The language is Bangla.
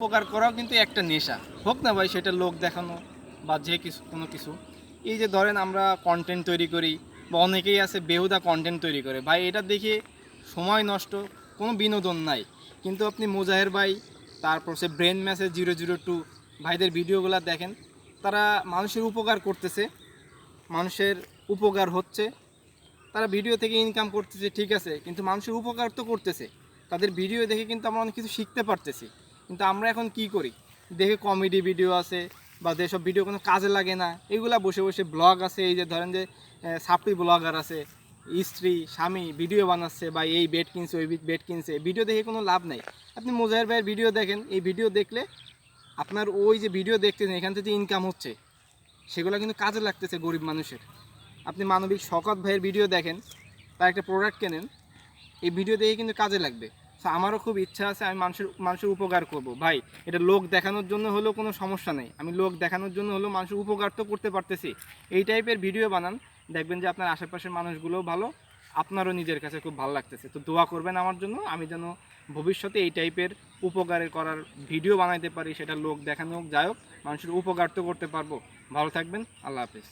উপকার করাও কিন্তু একটা নেশা। হোক না ভাই, সেটা লোক দেখানো বা যে কিছু, কোনো কিছু। এই যে ধরেন আমরা কন্টেন্ট তৈরি করি বা অনেকেই আছে বেহুদা কন্টেন্ট তৈরি করে। ভাই, এটা দেখে সময় নষ্ট, কোনো বিনোদন নাই। কিন্তু আপনি মুজাহের ভাই, তারপর সে brain massage zero zero two ভাইদের ভিডিওগুলো দেখেন, তারা মানুষের উপকার করতেছে, মানুষের উপকার হচ্ছে। তারা ভিডিও থেকে ইনকাম করতেছে, ঠিক আছে, কিন্তু মানুষের উপকার তো করতেছে। তাদের ভিডিও দেখে কিন্তু আমরা অনেক কিছু শিখতে পারতেছি। কিন্তু আমরা এখন কি করি? দেখে কমেডি ভিডিও আছে বা যেসব ভিডিও কোনো কাজে লাগে না, এগুলা বসে বসে ব্লগ আছে, এই যে ধরেন যে সাপড়ি ব্লগার আছে, স্ত্রী, স্বামী ভিডিও বানাচ্ছে বা এই বেড কিনছে, ওই বেড কিনছে ভিডিও দেখে কোনো লাভ নাই। আপনি মোজাহের ভাইয়ের ভিডিও দেখেন, এই ভিডিও দেখলে আপনার ওই যে ভিডিও দেখতেছেন, এখান থেকে যে ইনকাম হচ্ছে। সেগুলো কিন্তু কাজে লাগতেছে গরিব মানুষের। আপনি মানবিক শকত ভাইয়ের ভিডিও দেখেন, তার একটা প্রোডাক্ট কেনেন, এই ভিডিও দেখে কিন্তু কাজে লাগবে। আমারও খুব ইচ্ছা আছে, আমি মানুষের মানুষের উপকার করব। ভাই, এটা লোক দেখানোর জন্য হলেও কোনো সমস্যা নেই। আমি লোক দেখানোর জন্য হলেও মানুষের উপকার তো করতে পারতেছি। এই টাইপের ভিডিও বানান। দেখবেন যে আপনার আশেপাশের মানুষগুলোও ভালো, আপনারও নিজের কাছে খুব ভালো লাগতেছে। তো দোয়া করবেন আমার জন্য, আমি যেন ভবিষ্যতে এই টাইপের উপকারের করার ভিডিও বানাইতে পারি, সেটা লোক দেখানো হোক, যাই হোক, মানুষের উপকার তো করতে পারব। ভালো থাকবেন, আল্লাহ হাফিজ।